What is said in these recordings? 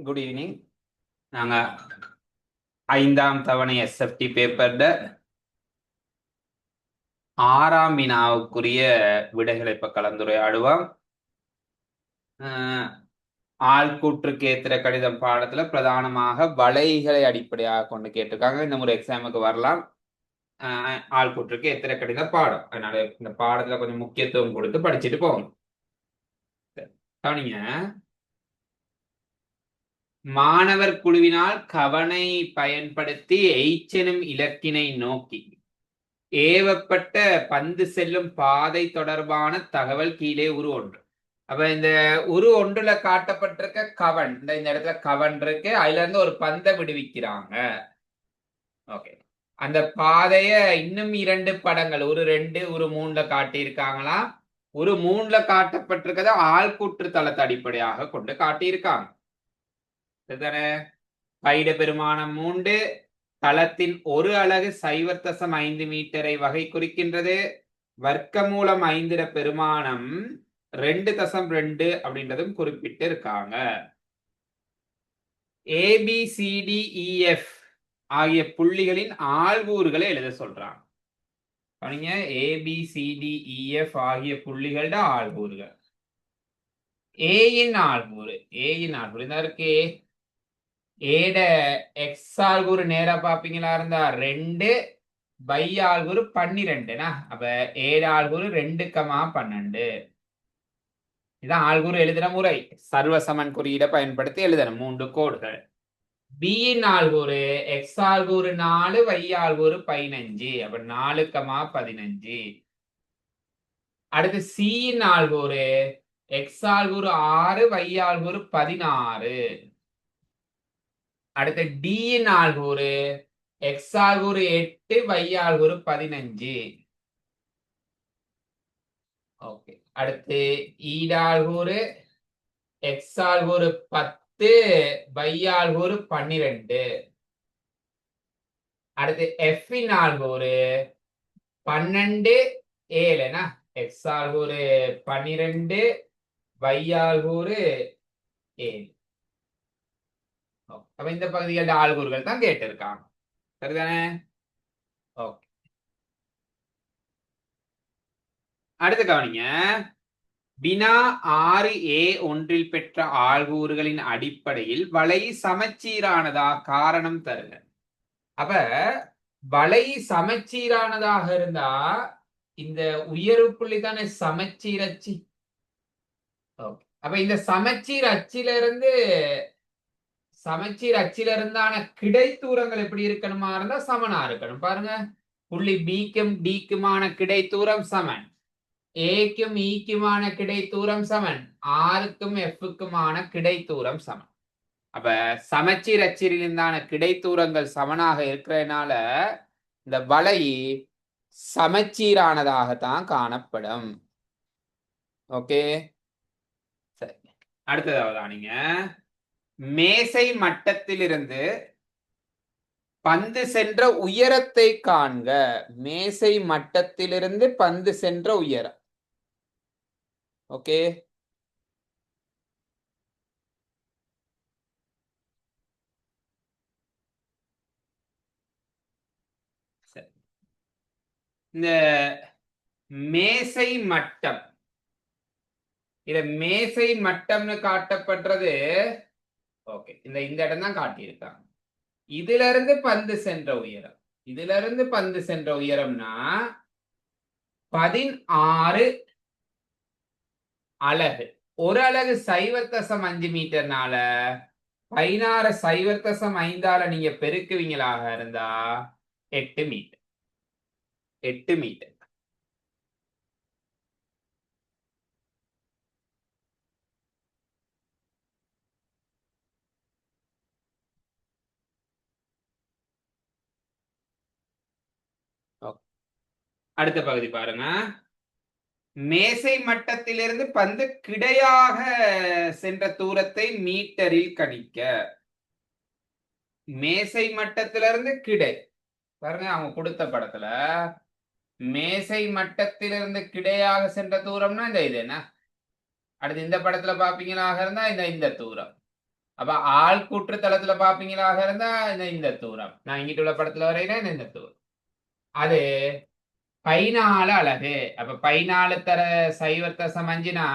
Good evening நாங்கள் ஐந்தாம் தவணை எஸ்எஃப்டி பேப்பர்ட ஆறாம் வினாவுக்குரிய விடைகளை இப்போ கலந்துரையாடுவோம். அஹ், ஆள்கூற்றுக்கு ஏத்திர கடிதம் பாடத்துல பிரதானமாக வலைகளை அடிப்படையாக கொண்டு கேட்டிருக்காங்க. இந்த முறை எக்ஸாமுக்கு வரலாம். ஆள்கூற்றுக்கு எத்திர கடித பாடம். அதனால இந்த பாடத்துல கொஞ்சம் முக்கியத்துவம் கொடுத்து படிச்சுட்டு போகணும். கவனிங்க. மாணவர் குழுவினால் கவனை பயன்படுத்தி எய்ச்செனும் இலக்கினை நோக்கி. ஏவப்பட்ட பந்து செல்லும் பாதை தொடர்பான தகவல் கீழே உரு ஒன்று. அப்ப இந்த உரு ஒன்றுல காட்டப்பட்டிருக்க கவன் இந்த இந்த இடத்துல கவன் இருக்கு அதுல இருந்து ஒரு பந்தை விடுவிக்கிறாங்க. ஓகே. அந்த பாதைய இன்னும் இரண்டு படங்கள் ஒரு ரெண்டு ஒரு மூணுல காட்டியிருக்காங்களாம் ஒரு மூணுல காட்டப்பட்டிருக்கத ஆள்கூற்று தளத்தை அடிப்படையாக கொண்டு காட்டியிருக்காங்க. சரிதானே பைட பெருமானம் மூண்டு தளத்தின் ஒரு அலகு சைவர் தசம் ஐந்து மீட்டரை வகை குறிக்கின்றது. வர்க்கமூலம் ஐந்திர பெருமானம் ரெண்டு தசம் ரெண்டு அப்படின்றதும் குறிப்பிட்டு இருக்காங்க ஏபிசிடிஇஎஃப் e, ஆகிய புள்ளிகளின் ஆழ்வூர்களை எழுத சொல்றாங்க. கவனிங்க ஏபிசிடிஇஎஃப் e, ஆகிய புள்ளிகளோட ஆழ்வூர்கள் ஏயின் ஆழ்வூர் ஏயின் ஆழ்வூர் இந்த இருக்கு. ஏட எக்ஸ் ஆல்குரு நேரா பாப்பீங்களா இருந்தா ரெண்டு பை ஆள்கூறு பன்னிரெண்டுனா? அப்ப ஏழு ஆல்குரு ரெண்டு கமா பன்னெண்டு. இதான் ஆல்குரு எழுதுற முறை. சர்வசமன் குறியீடை பயன்படுத்தி எழுதணும். மூன்று கோடுகள். பியின் ஆல்குரு எக்ஸ் ஆல்குரு நாலு வை ஆல்குரு பதினஞ்சு. அப்ப நாலு கமா பதினஞ்சு. அடுத்து சியின் ஆல்குரு எக்ஸ் ஆல்குரு ஆறு வை ஆல்குரு பதினாறு. அடுத்து டியின் ஆள்கூறு எக்ஸ் ஆள்கூறு எட்டு y ஆள்கூறு பதினஞ்சு. ஓகே அடுத்து e ஈடாள்கூறு எக்ஸ் ஆள்கூறு பத்து y ஆள்கூறு பன்னிரெண்டு. அடுத்து எஃபின் ஆள்கூறு பன்னெண்டு ஏழுனா எக்ஸ் ஆள்கூறு பன்னிரெண்டு y ஆள்கூறு ஏழு. அப்ப இந்த பகுதிகளில் ஆள்கூறுகள் தான் கேட்டிருக்காங்க. சரிதானே? ஓகே. அடுத்து கவனிங்க. வினா ஆறு ஏ ஒன்றில் பெற்ற ஆள்கூறுகளின் அடிப்படையில் வலை சமச்சீரானதா காரணம் தருக. அப்ப வலை சமச்சீரானதாக இருந்தா இந்த உயர்வு புள்ளி தானே சமச்சீர் அச்சு? அப்ப இந்த சமச்சீர் அச்சில இருந்து சமச்சீர் அச்சில இருந்தான கிடை தூரங்கள் எப்படி இருக்கணுமா இருந்தா சமனா இருக்கணும். பாருங்க. புள்ளி பிக்கும் டிக்குமான கிடை தூரம் சமன். ஏக்கும் ஈக்குமான e கிடை தூரம் சமன். ஆருக்கும் எஃப்க்குமான கிடை தூரம் சமன். அப்ப சமச்சீர் அச்சில் இருந்தான கிடை தூரங்கள் சமனாக இருக்கிறதுனால இந்த வலை சமச்சீரானதாகத்தான் காணப்படும். ஓகே சரி. அடுத்ததாவது நீங்க மேசை மட்டத்திலிருந்து பந்து சென்ற உயரத்தை காண்க. மேசை மட்டத்திலிருந்து பந்து சென்ற உயரம். ஓகே இந்த மேசை மட்டம். இத மேசை மட்டம்னு காட்டப்படுறது ஓகே இந்த இந்த இடம் தான் காட்டியிருக்காங்க. இதுல இருந்து பந்து சென்ற உயரம். இதுல இருந்து பந்து சென்ற உயரம்னா பதினாறு அலகு. ஒரு அலகு சைவர் தசம் அஞ்சு மீட்டர்னால பதினாறு சைவர் தசம் ஐந்தால நீங்க பெருக்குவீங்களாக இருந்தா எட்டு மீட்டர். எட்டு மீட்டர். அடுத்த பகுதி பாருங்க. மேசை மட்டத்திலிருந்து பந்து கிடையாக சென்ற தூரத்தை மீட்டரில் கணிக்க. மேசை மட்டத்திலிருந்து கிடை. பாருங்க அவங்க கொடுத்த படத்துல. மேசை மட்டத்திலிருந்து கிடையாக சென்ற தூரம்னா இந்த இது என்ன? அடுத்து இந்த படத்துல பாப்பீங்களாக இருந்தா இந்த இந்த தூரம். அப்ப ஆள் கூற்றுத்தளத்துல பாப்பீங்களாக இருந்தா இந்த இந்த தூரம். நான் இங்கிட்டு உள்ள படத்துல வரைகிறேன் இந்த தூரம். அது பதினாலு அழகு அப்ப பதினாலு தர சைவத்தை சமஞ்சுனா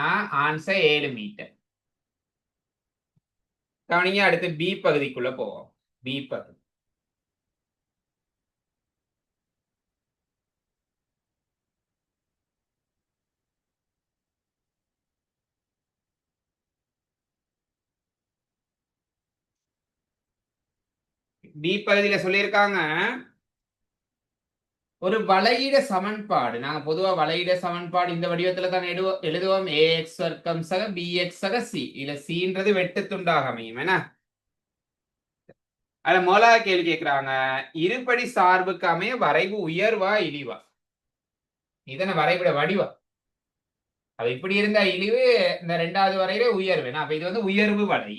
ஆன்சர் ஏழு மீட்டர் கவனிங்க அடுத்து பி பகுதிக்குள்ள போவோம். பி பகுதி பி பகுதியில சொல்லியிருக்காங்க. ஒரு வளையிட சமன்பாடு. நாங்க பொதுவா வளையிட சமன்பாடு இந்த வடிவத்துல தான் எழுதுவோம். ஏ எக்ஸ் வர்க்கம் சக பி எக்ஸ் சக சி இல்ல சின்றது வெட்டு துண்டாக அமையும். என்ன? அதுல முதலாவது கேள்வி கேட்கிறாங்க இருபடி சார்புக்கு அமைய வரைவு உயர்வா இழிவா? இதனை வரைபட வடிவா அப்ப இப்படி இருந்தா இழிவு இந்த ரெண்டாவது வரையில உயர்வு. என்ன? அப்ப இது வந்து உயர்வு வலை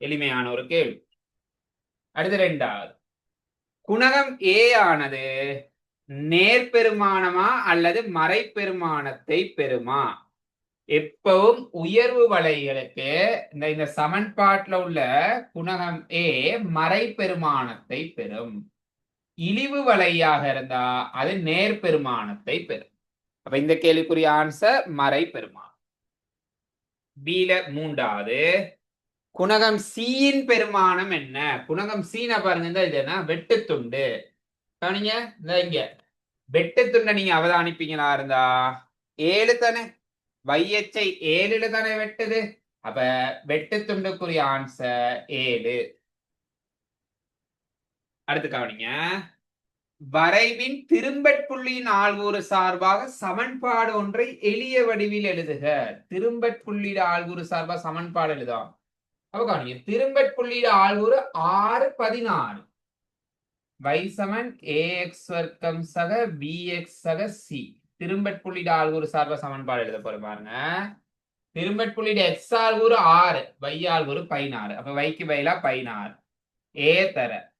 எளிமையான ஒரு கேள்வி. அடுத்து ரெண்டாவது. குணகம் ஏ ஆனது நேர்பெருமானமா அல்லது மறைப்பெருமானத்தை பெறுமா? எப்பவும் உயர்வு வலைகளுக்கு இந்த இந்த சமன்பாட்டில் உள்ள குணகம் ஏ மறைப்பெருமானத்தை பெறும். இழிவு வலையாக இருந்தா அது நேர்பெருமானத்தை பெறும். அப்ப இந்த கேள்விக்குரிய ஆன்சர் மறைப்பெருமானம் பீல மூன்றாவது குணகம் சீயின் பெருமானம் என்ன? குணகம் சீனை பாருங்க இந்த இது என்ன? வெட்டுத்துண்டு. கவனிங்க இந்த இங்க. வெட்டுத்துண்டை நீங்க அவதானிப்பீங்களா இருந்தா? ஏழு தானே. வையச்சை ஏழுல தானே வெட்டுது. அப்ப வெட்டுத்துண்டுக்குரிய ஆன்சர் ஏழு. அடுத்து கவனிங்க. வரைவின் திரும்பட் புள்ளியின் ஆள்கூறு சார்பாக சமன்பாடு ஒன்றை எளிய வடிவில் எழுதுக. திரும்பட் புள்ளியிட ஆள்கூறு சார்பாக சமன்பாடு எழுதும் அப்ப கவனிங்க திரும்பட் புள்ளியிட ஆறு பதினாறு. y சமன் ஏஎக்ஸ் வர்க்கம் சக பிஎக்ஸ் சக சி திரும்பட் புள்ளியிட சார்ப சமன்பாடு எழுத போற பாருங்க. திரும்பட் புள்ளியிட எக்ஸ் ஆள்கூறு ஆறு வை ஆள்கூறு பதினாறு. அப்ப வைக்கு பதிலா பதினாறு. ஏ தர.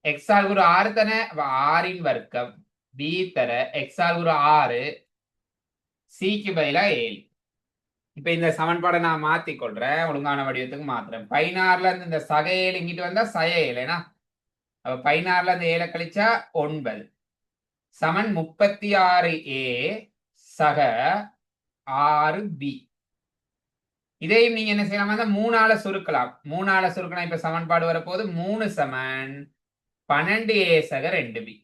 எக்ஸ் ஆள்கூறு ஆறு தானே? ஆறின் வர்க்கம். பி தர. எக்ஸ் ஆள்கூறு ஆறு. சிக்கு பதிலா ஏழு. இப்ப இந்த சமன்பாடை நான் மாத்தி கொள்றேன். ஒழுங்கான வடிவத்துக்கு மாத்துறேன். பதினாறுல இருந்து இந்த சக இங்கிட்டு வந்தா சய ஏழுனா அப்ப பதினாறுல இருந்து ஏழை கழிச்சா ஒன்பது. சமன் முப்பத்தி ஆறு ஏ சக ஆறு பி. இதையும் நீங்க என்ன செய்யலாம்? மூணால சுருக்கலாம். மூணால சுருக்கலாம் இப்ப சமன்பாடு வரப்போது மூணு சமன் பன்னெண்டு ஏ சக ரெண்டு பி.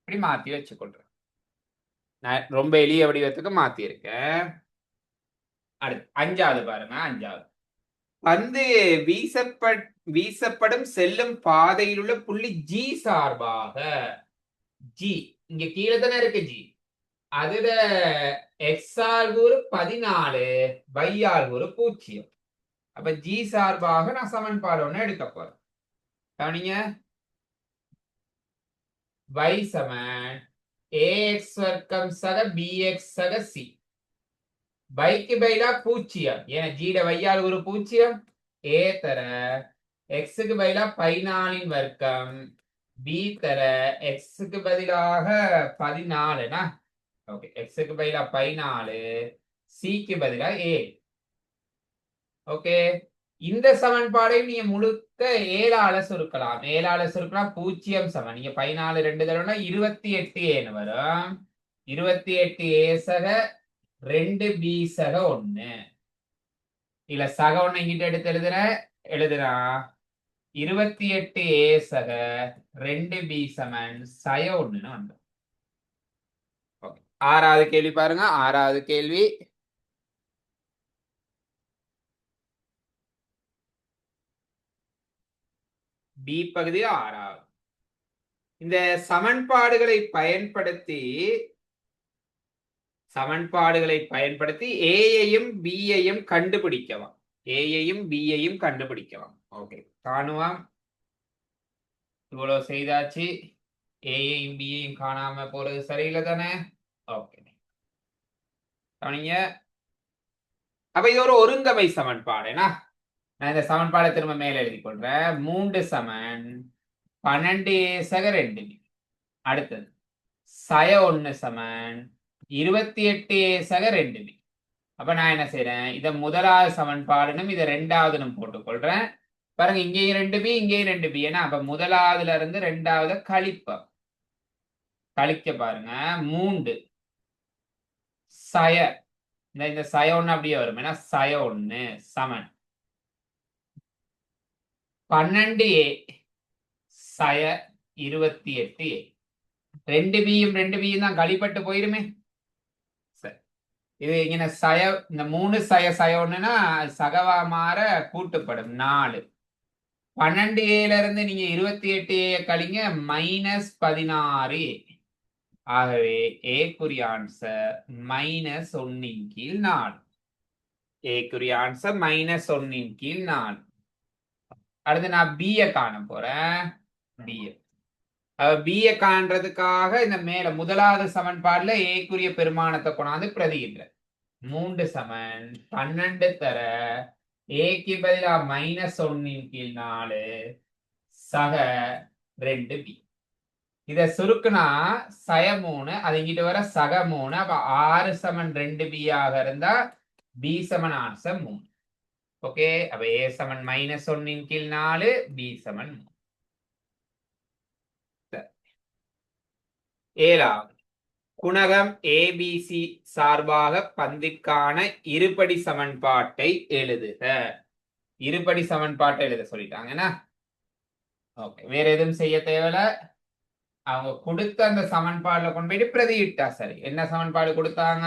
இப்படி மாத்தி வச்சுக்கொள்றேன் நான் ரொம்ப எளிய வடிவத்துக்கு மாத்தி இருக்கேன் அடுத்து அஞ்சாவது பாருங்க அஞ்சாவது. பந்து வீசப்பட் வீசப்படும் செல்லும் பாதையில் உள்ள புள்ளி ஜி சார்பாக ஜி இங்க கீழே தானே இருக்கு ஜி அதுல எக்ஸ் ஆல்கூறு பதினாலு பை ஆல்கூறு பூஜ்ஜியம். அப்ப ஜி சார்பாக நான் சமன்பாடு ஒண்ணு எடுக்க போறேன். கவனிங்க. Y சமன் ax வர்க்கம் சக bx சக c. பைக்கு பைலா பூச்சியம். ஏன்னா ஜீட வையால் ஒரு பூஜ்ஜியம் ஏ தர எக்ஸுக்கு பதிலா பதினாலின் வர்க்கம். பி தர எக்ஸுக்கு பதிலாக பதினாலுனா? ஓகே எக்ஸுக்கு பதிலா பதினாலு. சிக்கு பதிலா ஏ ஓகே இந்த சமன்பாடையும் நீங்க முழுக்க ஏழால சுருக்கலாம். ஏழால சுருக்கலாம் பூஜ்ஜியம் சமன் நீங்க பதினாலு ரெண்டு தடவைனா இருபத்தி எட்டு ஏன்னு வரும். இருபத்தி எட்டு ஏ சக ரெண்டு பி சக ஒண்ணு. இல்ல சக ஒண்ணு இங்கிட்ட எடுத்து எழுதுற? எழுதுறா. இருபத்தி எட்டு ஏ சக ரெண்டு பி சமன் சய ஒண்ணுன்னு வந்தோம் ஆறாவது கேள்வி பாருங்க. ஆறாவது கேள்வி. பி பகுதி ஆறாவது. இந்த சமன்பாடுகளை பயன்படுத்தி சமன்பாடுகளை பயன்படுத்தி ஏயையும் பியையும் கண்டுபிடிக்கலாம். ஏயையும் பியையும் கண்டுபிடிக்கலாம். ஓகே காணுவாம் இவ்வளவு செய்தாச்சு. ஏயையும் பியையும் காணாம போறது சரியில்லை தானே? ஓகே கவனிங்க. அப்ப இது ஒரு ஒருங்கமை சமன்பாடுனா நான் இந்த சமன்பாடை திரும்ப மேல எழுதி கொள்றேன். மூன்று சமன் பன்னெண்டு சக ரெண்டு. அடுத்தது சய ஒன்னு சமன் இருபத்தி எட்டு சக ரெண்டு பி அப்ப நான் என்ன செய்யறேன் இதை முதலாவது சமன்பாடுனும் இதை ரெண்டாவதுன்னு போட்டுக்கொள்றேன். பாருங்க இங்கேயும் ரெண்டு பி இங்கேயும் ரெண்டு பி ஏன்னா அப்ப முதலாவதுல இருந்து ரெண்டாவது கழிப்பம். கழிக்க பாருங்க மூண்டு சய. இந்த இந்த சய ஒண்ணு அப்படியே வரும். ஏன்னா சய ஒண்ணு சமன். பன்னெண்டு ஏ சய இருபத்தி எட்டு ஏ ரெண்டு பியும் ரெண்டு பியும் தான் கழிப்பட்டு போயிருமே. இது இங்கே சய இந்த மூணு சய சயோன்னுனா சகவா மாற கூட்டுப்படும் நாலு. பன்னெண்டு ஏலருந்து நீங்கள் இருபத்தி எட்டு ஏ கழிங்க மைனஸ் பதினாறு. ஆகவே ஏக்குரிய ஆன்சர் மைனஸ் ஒன்னின் கீழ் நாலு. ஏக்குரிய ஆன்சர் மைனஸ் ஒன்னின் கீழ் நாலு. அடுத்து நான் பிஏ காண போகிறேன் பிஏ பிய காண்றதுக்காக இந்த மேல முதலாவது சமன்பாடுல ஏக்குரிய பெருமானத்தை கொண்டாந்து பிரதியிடுற மூன்று சமன் பன்னெண்டு தர ஏக்கு பதிலா மைனஸ் ஒன்னின் கீழ் நாலு சக ரெண்டு பி இத சுருக்குனா சய மூணு அது இங்கிட்டு வர சக மூணு அப்ப ஆறு சமன் ரெண்டு பி ஆக இருந்தா பி சமன் ஆன்சர் மூணு. ஓகே அப்ப ஏ சமன் மைனஸ் ஒன்னின் கீழ் நாலு பி சமன் மூணு. ஏழாவது குணகம் ஏபிசி சார்பாக பந்திற்கான இருபடி சமன்பாட்டை எழுதுக. இருபடி சமன்பாட்டை எழுத சொல்லிட்டாங்கன்னா ஓகே வேற எதுவும் செய்ய தேவையில்ல. அவங்க கொடுத்த அந்த சமன்பாடுல கொண்டு போயிட்டு பிரதியிட்டா சரி. என்ன சமன்பாடு கொடுத்தாங்க?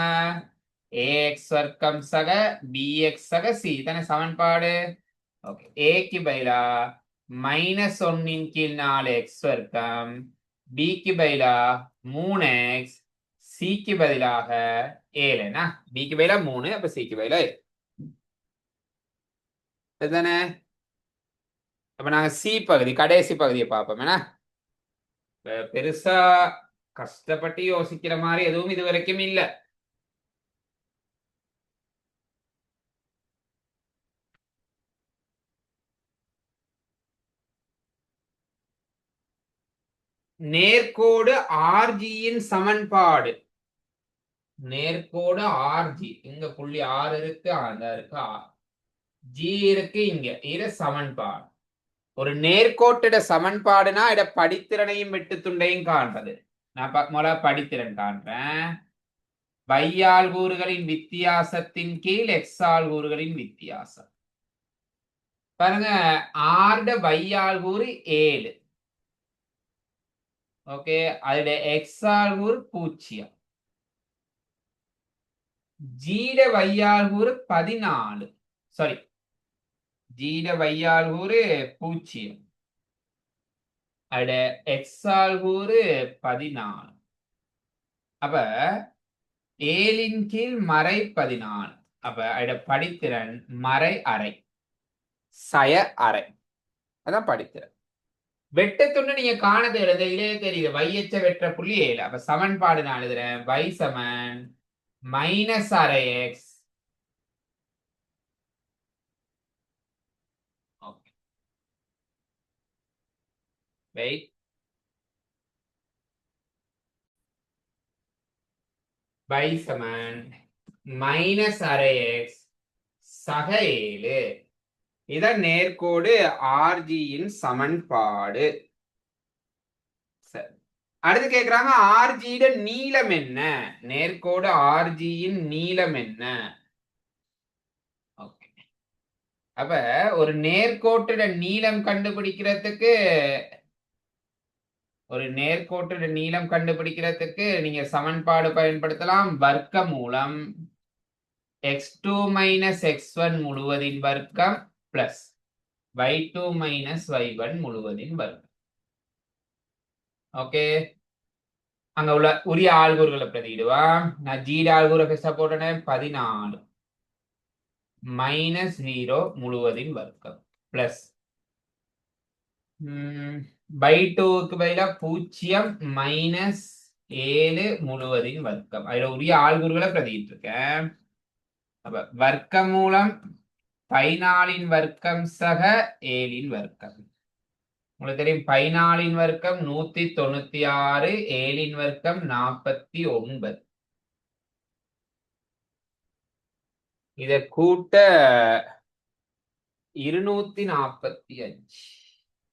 ஏஎக்ஸ் வர்க்கம் சக பிஎக்ஸ் சக சி தானே சமன்பாடு? ஓகே ஏக்கு பதிலா மைனஸ் ஒன்னின் கீழ் நாலு எக்ஸ் வர்க்கம். பிக்கு பதிலா மூணு எக்ஸ் சிக்கு பதிலாக ஏழுனா பிக்கு பதிலா மூணு அப்ப சிக்கு பதிலா ஏழு. இதுதானே அப்ப நாங்க சி பகுதி கடைசி பகுதியை பார்ப்போம் என்ன? பெருசா கஷ்டப்பட்டு யோசிக்கிற மாதிரி எதுவும் இது வரைக்கும் இல்ல. நேர்கோடு ஆர்ஜியின் சமன்பாடு. நேர்கோடு ஆர்ஜி இங்க புள்ளி ஆறு இருக்கு அந்த இருக்கு ஆர் ஜி இருக்கு இங்க. இது சமன்பாடு. ஒரு நேர்கோட்டிட சமன்பாடுனா இட படித்திறனையும் வெட்டுத்துண்டையும் காண்றது நான் ப- முதல்ல படித்திறன் காண்றேன். பையால் கூறுகளின் வித்தியாசத்தின் கீழ் எக்ஸால் கூறுகளின் வித்தியாசம். பாருங்க ஆர்ட பையால் கூறு ஏழு. ஓகே அதோட எக்ஸால் கூறு பூஜ்ஜியம் ஜீட வையால் பதினாலு சாரி ஜீட வையால் கூறு பூஜ்ஜியம் அட எக்ஸால் கூறு பதினாலு அப்ப ஏழின் கீழ் மறை பதினாலு அப்ப அட படித்திறன் மறை அறை சய அறை அதான் படித்திறன் வெட்டத்துன்னு நீங்க காண தெரியுது இதே தெரியுது. வையச்ச வெற்ற புள்ளி ஏழு அப்ப சமன்பாடு நான் எழுதுறேன். வை சமன் மைனஸ் அரை எக்ஸ் ஓகே வெயிட் வை சமன் மைனஸ் அரை எக்ஸ் சக ஏழு. இதான் நேர்கோடு ஆர்ஜியின் சமன்பாடு. சரி. அடுத்து கேக்குறாங்க ஆர்ஜியோட நீளம் என்ன? நேர்கோடு ஆர்ஜியின் நீளம் என்ன? ஓகே. அப்ப ஒரு நேர்கோட்டுட நீளம் கண்டுபிடிக்கிறதுக்கு ஒரு நேர்கோட்டுட நீளம் கண்டுபிடிக்கிறதுக்கு நீங்க சமன்பாடு பயன்படுத்தலாம். வர்க்க மூலம் X two minus X one முழுவதின் வர்க்கம் plus y two minus y one முழுவதின் வர்க்கம் ஓகே அங்க உள்ள உரிய ஆள்கூறுகளை பிரதியிடுவா. நான் ஜீட ஆள்கூரை பெருசா போட்டேன் பதினாலு. மைனஸ் ஜீரோ முழுவதின் வர்க்கம். பிளஸ் பை டூக்கு பதிலாக பூஜ்ஜியம் மைனஸ் ஏழு முழுவதின் வர்க்கம். அதுல உரிய ஆள்கூறுகளை பிரதிட்டு இருக்கேன் அப்ப வர்க்க மூலம் பைனாலின் வர்க்கம் சக ஏழின் வர்க்கம். உங்களுக்கு தெரியும் பைனாலின் வர்க்கம் நூத்தி தொண்ணூத்தி ஆறு ஏழின் வர்க்கம் நாற்பத்தி ஒன்பது. இத கூட்ட இருநூத்தி நாற்பத்தி அஞ்சு.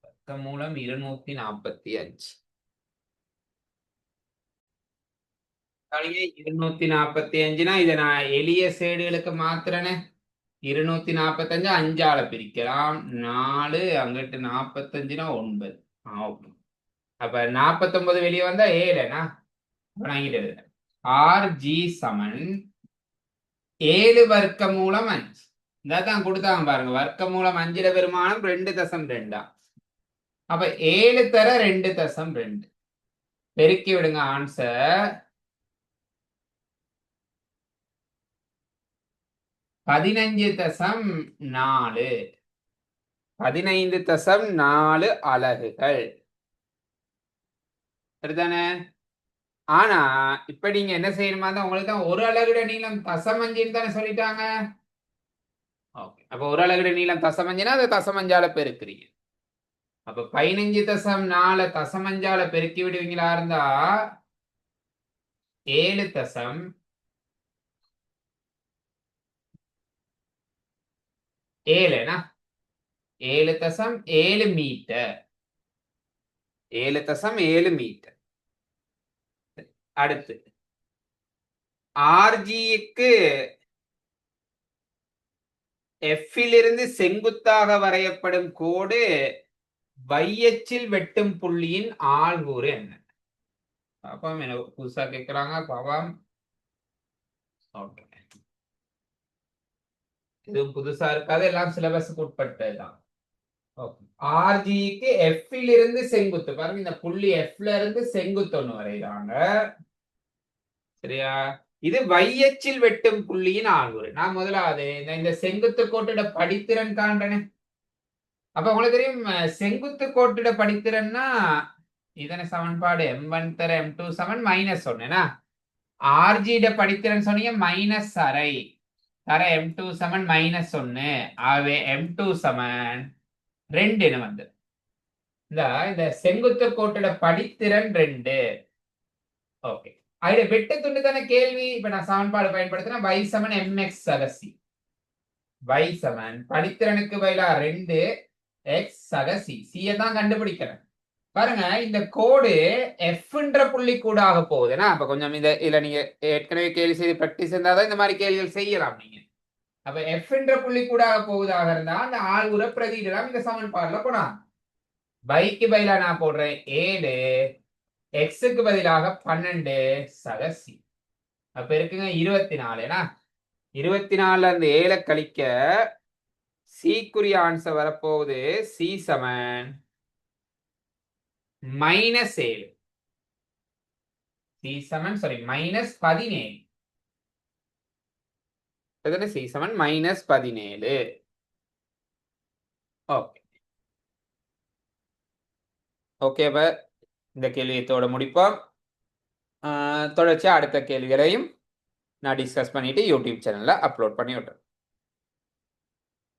வர்க்கம் மூலம் இருநூத்தி நாற்பத்தி அஞ்சு. இருநூத்தி நாற்பத்தி அஞ்சுனா இதை நான் எளிய சேடுகளுக்கு மாத்துறேனே. இருநூத்தி நாற்பத்தஞ்சு அஞ்சால பிரிக்கலாம். நாலு அங்கிட்டு நாற்பத்தஞ்சுனா ஒன்பது. அப்ப நாற்பத்தொன்பது வெளியே வந்தா ஏழுனா வணங்கிட்டு ஆர் ஜி சமன். ஏழு வர்க்க மூலம் அஞ்சு இதான் கொடுத்தாங்க பாருங்க. வர்க்க மூலம் அஞ்சுல பெருமானம் ரெண்டு தசம் ரெண்டா. அப்ப ஏழு தர ரெண்டு தசம் ரெண்டு. பெருக்கி விடுங்க ஆன்சர். பதினஞ்சு தசம் நாலு. பதினைந்து தசம் நாலு அலகுகள். சரிதானே ஆனா இப்ப நீங்க என்ன செய்யணுமா? தான் உங்களுக்கு தான் ஒரு அலகுட நீளம் தசமஞ்சின்னு தானே சொல்லிட்டாங்க. ஓகே. அப்ப ஒரு அலகுட நீளம் தசமஞ்சுனா அதை தசமஞ்சால பெருக்குறீங்க. அப்ப பதினஞ்சு தசம் நாலு தசமஞ்சால பெருக்கி விடுவீங்களா? இருந்தா ஏழு தசம் ஏழுனா ஏழு தசம் ஏழு மீட்டர். ஏழு தசம் ஏழு மீட்டர். அடுத்து. ஆர்ஜிக்கு எஃபிலிருந்து செங்குத்தாக வரையப்படும் கோடு வையச்சில் வெட்டும் புள்ளியின் ஆள்கூறு என்ன? பாப்பாம் என்ன புதுசா கேட்கிறாங்க பாப்பாம். ஓகே இதுவும் புதுசா இருக்காது எல்லாம் சிலபஸுக்கு உட்பட்டதுதான். ஆர்ஜிக்கு எஃப்ல இருந்து செங்குத்து. பாருங்க இந்த புள்ளி எஃப்ல இருந்து செங்குத்து ஒண்ணு வரைகிறாங்க சரியா? இது வையச்சில் வெட்டும் புள்ளியின் ஆள்குறு நான் முதலாவது இந்த இந்த செங்குத்து கோட்டிட படித்திறன் காண்றேனே. அப்ப உங்களுக்கு தெரியும் செங்குத்து கோட்டிட படித்திறன்னா இதன சமன்பாடு எம் ஒன் தர எம் டூ செவன் மைனஸ் ஒன்னுனா ஆர்ஜிட படித்திறன் சொன்னீங்க மைனஸ் அரை. தர எம் டூ சமன் மைனஸ் ஒன்னு ஆகவே எம் டூ சமன் ரெண்டுன்னு வந்து இந்த இந்த செங்குத்து கோட்டோட படித்திறன் ரெண்டு. ஓகே. அதுல வெட்டு துண்டு தானே கேள்வி? இப்ப நான் சமன்பாடு பயன்படுத்தினா வை சமன் எம்எக்ஸ் சகசி வை செவன் படித்திறனுக்கு பதிலாக ரெண்டு எக்ஸ் சகசி சியை தான் கண்டுபிடிக்கிறேன். பாருங்க இந்த கோடு எஃப்ன்ற புள்ளி கூட ஆக போகுதுன்னா அப்ப கொஞ்சம் இந்த இதுல நீங்க ஏற்கனவே கேள்வி செய்து பிராக்டிஸ் இருந்தாதான் இந்த மாதிரி கேள்விகள் செய்யலாம் நீங்க. அப்ப எஃப்ன்ற புள்ளி கூட ஆக போவதாக இருந்தா அந்த ஆள்குற பிரதியிடலாம் இந்த சமன்பாடுல போனா. பைக்கு பதிலா நான் போடுறேன் ஏழு. எக்ஸுக்கு பதிலாக பன்னெண்டு சகசி அப்ப இருக்குங்க இருபத்தி நாலுனா இருபத்தி நாலுல அந்த ஏழை கழிக்க சீக்குரிய ஆன்சர் வரப்போகுது சி சமன் மைனஸ் ஏழு. சி சமன் சாரி மைனஸ் பதினேழு. எத்தனை சி சமன் மைனஸ் பதினேழு. ஓகே ஓகே இந்த கேள்வியத்தோட முடிப்போம். தொடர்ச்சியாக அடுத்த கேள்விகளையும் நான் டிஸ்கஸ் பண்ணிட்டு யூடியூப் சேனலில் அப்லோட் பண்ணி விட்டுறேன்